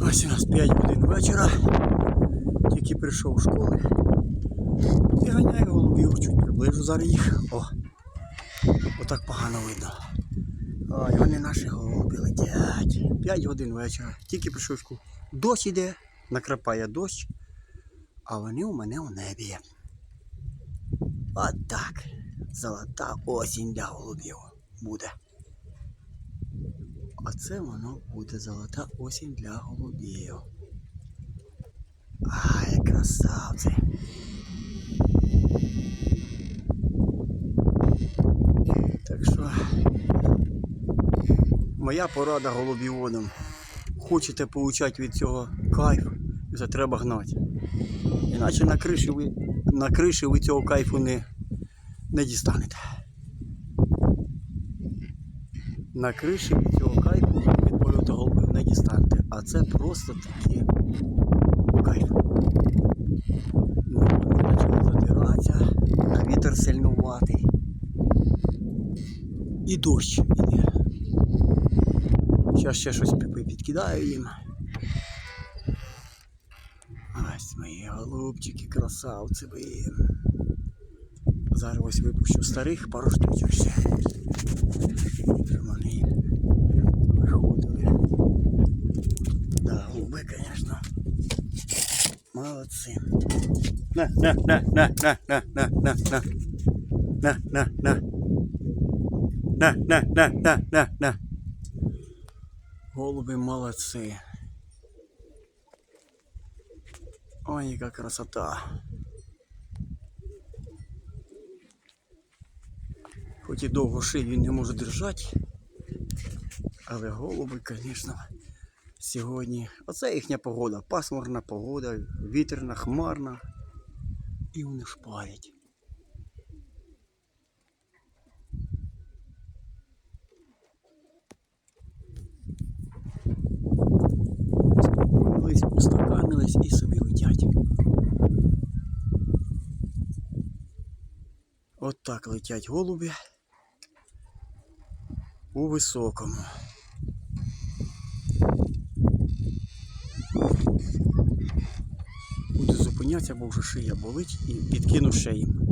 Ось у нас 5 годин вечора. Тільки прийшов з школи. І ганяю голубів, чуть приближу зараз їх. О! Отак погано видно. Ой, вони наші голуби летять. 5 годин вечора. Тільки прийшов з школи. Дощ іде, накрапає дощ, а вони у мене у небі. От так. Золота осінь для голубів буде. Оце воно буде золота осінь для голубів. Ай, красавці. Так що моя порада голубіводам. Хочете получати від цього кайф, це треба гнати. Іначе на криші ви, на криші ви цього кайфу не, не дістанете. На криші від цього кайфу від польоту голубів не дістанете. А це просто таки кайф. Ну, вони почали задиратися, вітер сильнуватий. І дощ іде. Зараз ще щось підкидаю їм. Ось мої голубчики, красавці ви. Зараз ось випущу старих пару штучок ще. Щоб вони виходили. Да, голуби, звісно. Молодці. На, на, на, на, на, на, на, на, на. На, на, на. На, на, на, на, на, на. Голуби молодці. Ой, яка красота. Хоч і довго шию не можу держати, але голуби, звісно, сьогодні. Оце їхня погода. Пасмурна погода, вітерна, хмарна. І вони шпарять. Успокоїлись, устаканились і собі летять. От так летять голуби у високому. Буду зупинятися, бо вже шия болить і підкину ще їм.